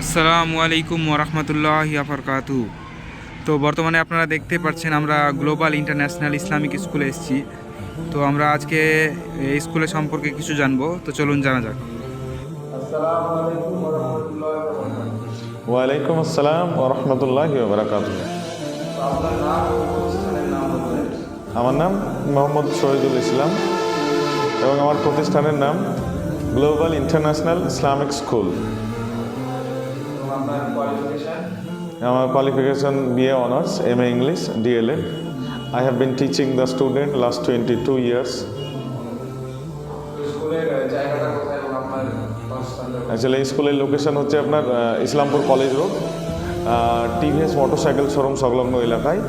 আসসালামু আলাইকুম ওরহমতুল্লাহ আবরকাতু তো বর্তমানে আপনারা দেখতে পাচ্ছেন আমরা গ্লোবাল ইন্টারন্যাশনাল ইসলামিক স্কুলে এসেছি। তো আমরা আজকে এই স্কুলের সম্পর্কে কিছু জানব। তো চলুন জানা যাক। ওয়ালাইকুম আসসালাম ওরহমতুল্লাহ বারাকাত আমার নাম মোহাম্মদ শহীদুল ইসলাম এবং আমার প্রতিষ্ঠানের নাম গ্লোবাল ইন্টারন্যাশনাল ইসলামিক স্কুল। আমার qualification BA honours M A English DElEd I have been teaching the student last twenty two years actually এই স্কুলের লোকেশন হচ্ছে আপনার Islampur college road TVS motorcycle showroom সংলগ্ন এলাকায়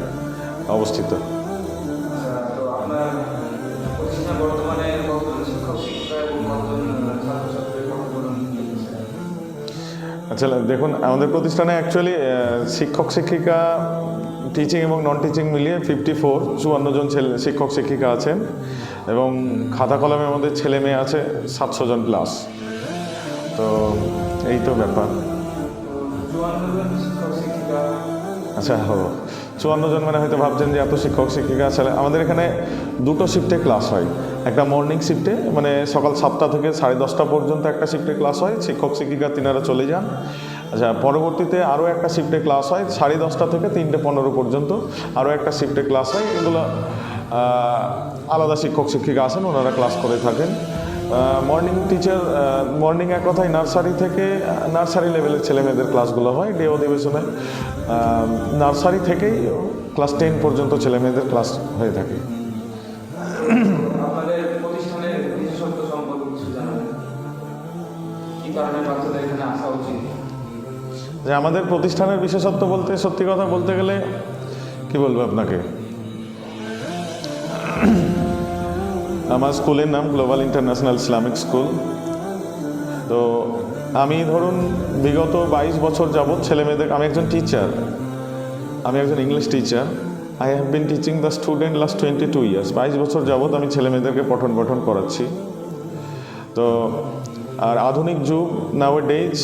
অবস্থিত। আচ্ছা দেখুন, আমাদের প্রতিষ্ঠানে অ্যাকচুয়ালি শিক্ষক, শিক্ষিকা টিচিং এবং নন টিচিং মিলিয়ে ফিফটি ফোর চুয়ান্ন জন ছেলে, শিক্ষক, শিক্ষিকা আছেন এবং খাতা কলমে আমাদের ছেলে মেয়ে আছে সাতশো জন প্লাস তো এই তো ব্যাপার। আচ্ছা হো। চুয়ান্ন জন মানে হয়তো ভাবছেন যে এত শিক্ষক, শিক্ষিকা আছে আমাদের এখানে দুটো শিফটে ক্লাস হয়। একটা মর্নিং শিফটে মানে সকাল সাতটা থেকে সাড়ে দশটা পর্যন্ত একটা শিফটে ক্লাস হয়, শিক্ষক, শিক্ষিকা তিনারা চলে যান। আচ্ছা পরবর্তীতে আরও একটা শিফটে ক্লাস হয়, সাড়ে দশটা থেকে তিনটে পনেরো পর্যন্ত আরও একটা শিফটে ক্লাস হয়। এগুলো আলাদা শিক্ষক, শিক্ষিকা আছেন, ওনারা ক্লাস করে থাকেন। মর্নিং টিচার মর্নিং এক কথায় নার্সারি থেকে নার্সারি লেভেলের ছেলে মেয়েদের ক্লাসগুলো হয় ডে অধিবেশনে। নার্সারি থেকেই ক্লাস টেন পর্যন্ত ছেলে মেয়েদের ক্লাস হয়ে থাকে। কারণে বাচ্চাদের এখানে আসা উচিত। যে আমাদের প্রতিষ্ঠানের বিশেষত্ব বলতে, সত্যি কথা বলতে গেলে, কি বলব আপনাকে? আমার স্কুলের নাম গ্লোবাল ইন্টারন্যাশনাল ইসলামিক স্কুল তো আমি ধরুন বিগত বাইশ বছর যাবৎ ছেলে মেয়েদের আমি একজন টিচার আমি একজন English teacher I have been teaching the student last twenty two years বাইশ বছর যাবৎ আমি ছেলে মেয়েদেরকে পঠন পঠন করাচ্ছি। তো আর আধুনিক যুগ নাও ডেজ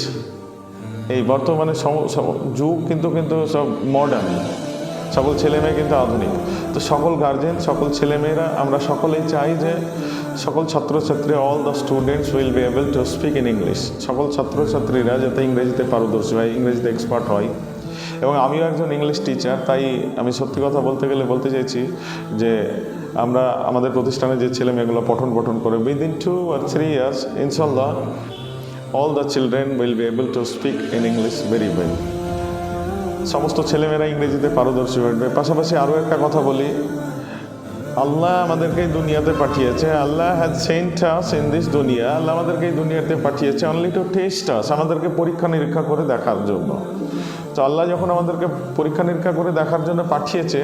এই বর্তমানে যুগ কিন্তু কিন্তু সব মডার্ন সকল ছেলে মেয়ে কিন্তু আধুনিক। তো সকল গার্জেন সকল ছেলেমেয়েরা, আমরা সকলেই চাই যে সকল ছাত্রছাত্রী all the students will be able to speak in English সকল ছাত্রছাত্রীরা যাতে ইংরেজিতে পারদর্শী হয়, ইংরেজিতে এক্সপার্ট হয়। এবং আমিও একজন ইংলিশ টিচার তাই আমি সত্যি কথা বলতে গেলে বলতে চাইছি যে আমরা আমাদের প্রতিষ্ঠানে যে ছেলে মেয়েগুলো পঠন পঠন করে within two or three years ইনশাল্লাহ all the children will be able to speak in English very well. সমস্ত ছেলেমেয়েরা ইংরেজিতে পারদর্শী হবে পাশাপাশি আরও একটা কথা বলি, আল্লাহ আমাদেরকে দুনিয়াতে পাঠিয়েছে। আল্লাহ has sent us in this দুনিয়া। আল্লাহ আমাদেরকে এই দুনিয়াতে পাঠিয়েছে অনলি টু টেস্ট আস আমাদেরকে পরীক্ষা নিরীক্ষা করে দেখার জন্য। তো আল্লাহ যখন আমাদেরকে পরীক্ষা নিরীক্ষা করে দেখার জন্য পাঠিয়েছে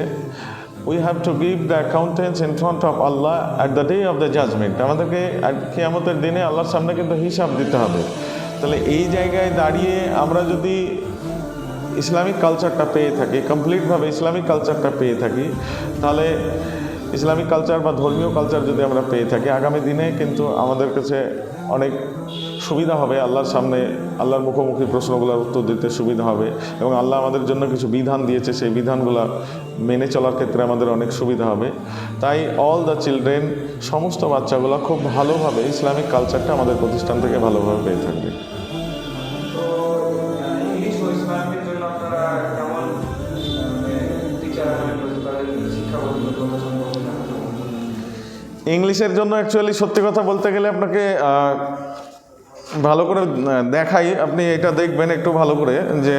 we have to give the accountants in front of Allah at the day of the judgement আমাদেরকে কেয়ামতের দিনে আল্লাহর সামনে কিন্তু হিসাব দিতে হবে। তাহলে এই জায়গায় দাঁড়িয়ে আমরা যদি ইসলামিক কালচারটা পেয়ে থাকি, কমপ্লিটভাবে ইসলামিক কালচারটা পেয়ে থাকি, তাহলে ইসলামিক কালচার বা ধর্মীয় কালচার যদি আমরা পেয়ে থাকি, আগামী দিনে কিন্তু আমাদের কাছে অনেক সুবিধা হবে আল্লাহর সামনে, আল্লাহর মুখোমুখি প্রশ্নগুলোর উত্তর দিতে সুবিধা হবে এবং আল্লাহ আমাদের জন্য কিছু বিধান দিয়েছে, সেই বিধানগুলো মেনে চলার ক্ষেত্রে আমাদের অনেক সুবিধা হবে। তাই অল দ্য চিলড্রেন সমস্ত বাচ্চাগুলো খুব ভালোভাবে ইসলামিক কালচারটা আমাদের প্রতিষ্ঠান থেকে ভালোভাবে পেয়ে থাকবে। ইংলিশের জন্য অ্যাকচুয়ালি সত্যি কথা বলতে গেলে আপনাকে ভালো করে দেখাই। আপনি এটা দেখবেন একটু ভালো করে যে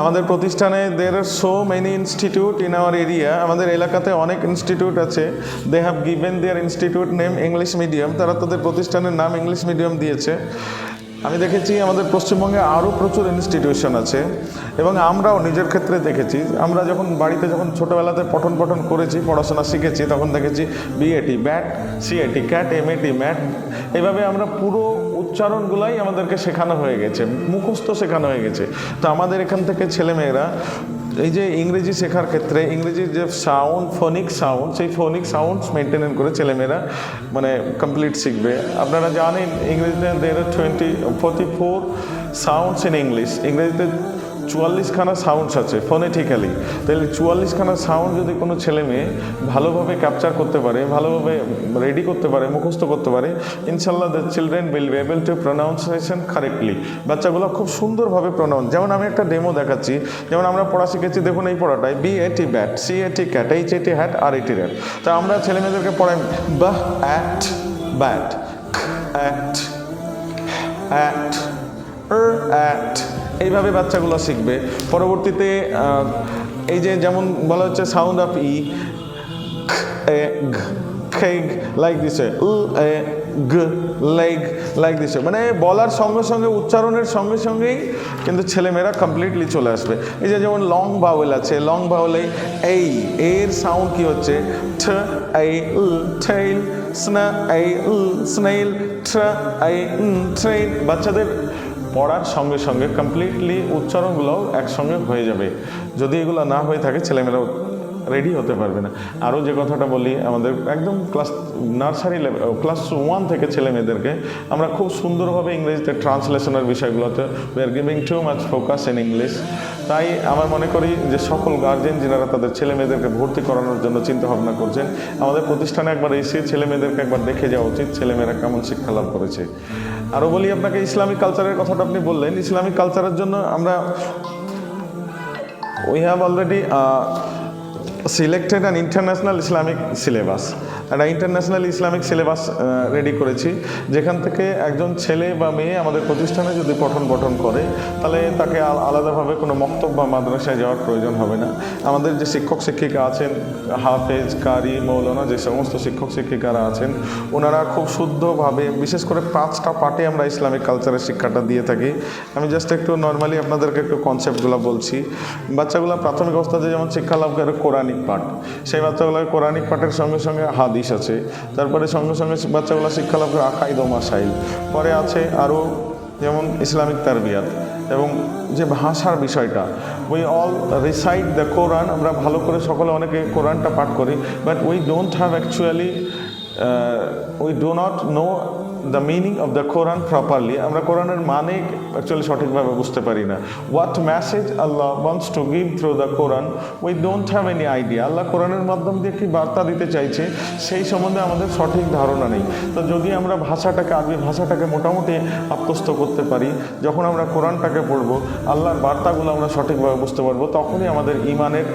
আমাদের প্রতিষ্ঠানে there are so many institute in our area আমাদের এলাকাতে অনেক ইনস্টিটিউট আছে। They have given their institute name English medium তারা তাদের প্রতিষ্ঠানের নাম ইংলিশ মিডিয়াম দিয়েছে। আমি দেখেছি আমাদের পশ্চিমবঙ্গে আরও প্রচুর ইনস্টিটিউশন আছে এবং আমরাও নিজের ক্ষেত্রে দেখেছি। আমরা যখন বাড়িতে যখন ছোটোবেলাতে পঠন পঠন করেছি, পড়াশোনা শিখেছি, তখন দেখেছি B A T bat C A T cat M A T mat এভাবে আমরা পুরো উচ্চারণগুলাই আমাদেরকে শেখানো হয়ে গেছে, মুখস্থ শেখানো হয়ে গেছে। তো আমাদের এখান থেকে ছেলেমেয়েরা, এই যে ইংরেজি শেখার ক্ষেত্রে, ইংরেজির যে সাউন্ড ফোনিক সাউন্ড সেই ফোনিক সাউন্ডস মেনটেন করে ছেলেমেয়েরা মানে কমপ্লিট শিখবে। আপনারা জানেন, ইংরেজিতে there twenty forty four sounds in English ইংরেজিতে চুয়াল্লিশখানা সাউন্ডস আছে ফোনেটিক্যালি তাহলে চুয়াল্লিশখানা সাউন্ড যদি কোনো ছেলে মেয়ে ভালোভাবে ক্যাপচার করতে পারে, ভালোভাবে রেডি করতে পারে, মুখস্থ করতে পারে ইনশাল্লাহ the children will be able to pronunciation correctly বাচ্চাগুলো খুব সুন্দরভাবে প্রোনাউন্স যেমন আমি একটা ডেমো দেখাচ্ছি, যেমন আমরা পড়া শিখেছি, দেখুন এই পড়াটায় B A T bat C A T cat H A T hat R A T rat তা আমরা ছেলে মেয়েদেরকে পড়াই বাহ at bat at at at এইভাবে বাচ্চাগুলো শিখবে। পরবর্তীতে এই যে যেমন বলা হচ্ছে সাউন্ড অফ ই লাইক দিছে গ লাইক লাইক দিছে মানে বলার সঙ্গে সঙ্গে, উচ্চারণের সঙ্গে সঙ্গেই কিন্তু ছেলেমেয়েরা কমপ্লিটলি চলে আসবে। এই যে যেমন লং বাউল আছে লং বাউলে এই, এর সাউন্ড কি হচ্ছে? ঠ এই উ, ঠেইল, স্না এই উ, স্নেইল, ঠ এই ট্রেইল বাচ্চাদের পড়ার সঙ্গে সঙ্গে কমপ্লিটলি উচ্চারণগুলোও একসঙ্গে হয়ে যাবে। যদি এগুলো না হয়ে থাকে ছেলেমেয়েরা রেডি হতে পারবে না। আরও যে কথাটা বলি, আমাদের একদম class nursery level class one থেকে ছেলে মেয়েদেরকে আমরা খুব সুন্দরভাবে ইংরেজিতে ট্রান্সলেশনের বিষয়গুলোতে we are giving too much focus in English তাই আমার মনে করি যে সকল গার্জেন যিনারা তাদের ছেলে মেয়েদেরকে ভর্তি করানোর জন্য চিন্তা ভাবনা করছেন, আমাদের প্রতিষ্ঠানে একবার এসে ছেলে মেয়েদেরকে একবার দেখে যাওয়া উচিত, ছেলেমেয়েরা কেমন শিক্ষা লাভ করেছে। আরও বলি আপনাকে, ইসলামিক কালচারের কথাটা আপনি বললেন। ইসলামিক কালচারের জন্য আমরা we have already uh, selected international Islamic syllabus একটা ইন্টারন্যাশনাল ইসলামিক সিলেবাস রেডি করেছি। যেখান থেকে একজন ছেলে বা মেয়ে আমাদের প্রতিষ্ঠানে যদি পঠন পঠন করে তাহলে তাকে আলাদাভাবে কোনো মক্তব্য বা মাদ্রাসায় যাওয়ার প্রয়োজন হবে না। আমাদের যে শিক্ষক শিক্ষিকা আছেন হাফেজ কারি মৌলানা যে সমস্ত শিক্ষক শিক্ষিকারা আছেন ওনারা খুব শুদ্ধভাবে বিশেষ করে পাঁচটা পার্টে আমরা ইসলামিক কালচারের শিক্ষাটা দিয়ে থাকি। আমি জাস্ট একটু নর্মালি আপনাদেরকে একটু কনসেপ্টগুলো বলছি। বাচ্চাগুলো প্রাথমিক অবস্থাতে যেমন শিক্ষা লাভ করে কোরআনিক পাঠ। সেই বাচ্চাগুলোকে কোরআনিক পাঠের সঙ্গে সঙ্গে হাদিস আছে। তারপরে সঙ্গে সঙ্গে বাচ্চাগুলো শিক্ষা লাভ করে আকাইদ ও পরে আছে আরও যেমন ইসলামিক তারবিয়াত এবং যে ভাষার বিষয়টা we all recite the Quran আমরা ভালো করে সকলে অনেকে কোরআনটা পাঠ করি but we don't have actually we do not know the meaning of the Quran properly আমরা কোরআনের মানে অ্যাকচুয়ালি সঠিকভাবে বুঝতে পারি না। What message Allah wants to give through the Quran we don't have any idea আল্লাহ কোরআনের মাধ্যম দিয়ে কি বার্তা দিতে চাইছে, সেই সম্বন্ধে আমাদের সঠিক ধারণা নেই। তো যদি আমরা ভাষাটাকে, আরবি ভাষাটাকে মোটামুটি আত্মস্থ করতে পারি, যখন আমরা কোরআনটাকে পড়ব, আল্লাহর বার্তাগুলো আমরা সঠিকভাবে বুঝতে পারব, তখনই আমাদের ইমানের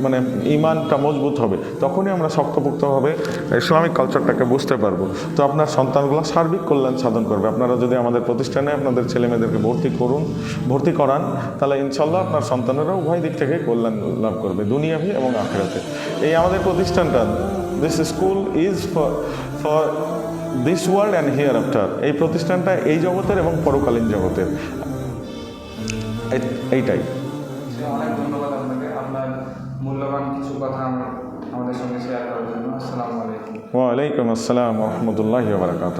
মানে ইমানটা মজবুত হবে, তখনই আমরা শক্তপোক্তভাবে ইসলামিক কালচারটাকে বুঝতে পারব। তো আপনার সন্তানগুলো সার্বিক কল্যাণ সাধন করবে। আপনারা যদি আমাদের প্রতিষ্ঠানে আপনাদের ছেলে মেয়েদেরকে ভর্তি করুন, ভর্তি করান, তাহলে ইনশাল্লাহ আপনার সন্তানেরা উভয় দিক থেকে কল্যাণ লাভ করবে, দুনিয়াভি এবং আখেরাতে। এই আমাদের প্রতিষ্ঠানটা this school is for for this world and hereafter এই প্রতিষ্ঠানটা এই জগতের এবং পরকালীন জগতের। এই- এইটাই অনেক ধন্যবাদ আপনাকে আপনার মূল্যবান কিছু কথা আমাদের সঙ্গে শেয়ার করার জন্য। আসসালামু আলাইকুম। ওয়ালাইকুম আসসালাম রহমতুল্লাহ বারকাত